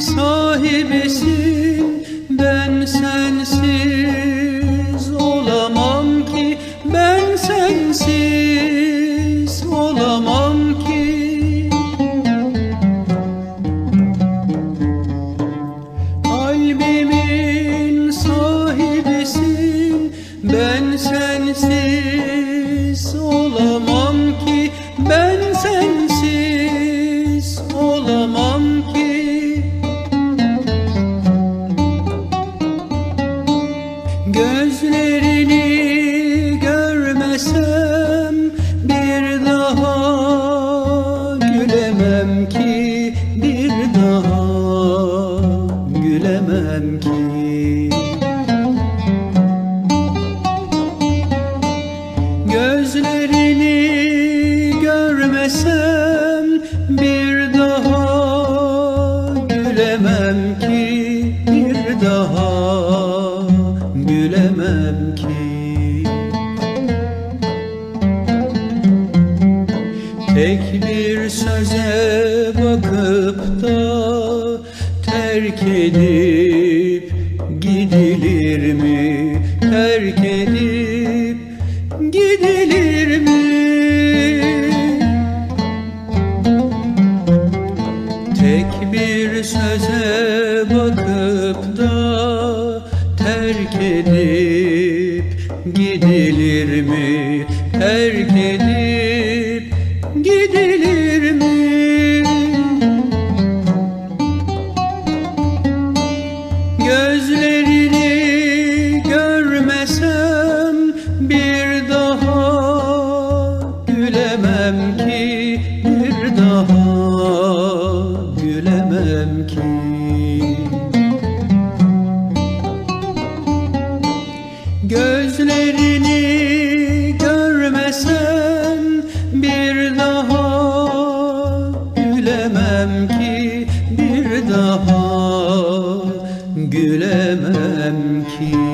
sahibisin Ben sensiz olamam ki Ben sensiz olamam ki. Kalbimin sahibisin Ben sensiz olamam bir daha gülemem ki bir daha gülemem ki Tek bir söze bakıp da terk edip gidilir mi? Terk edip Tek bir söze bakıp da terk edip gidilir mi? Terk edip gidilir mi? Gözlerini görmesem bir Gözlerini görmesem bir daha gülemem ki bir daha gülemem ki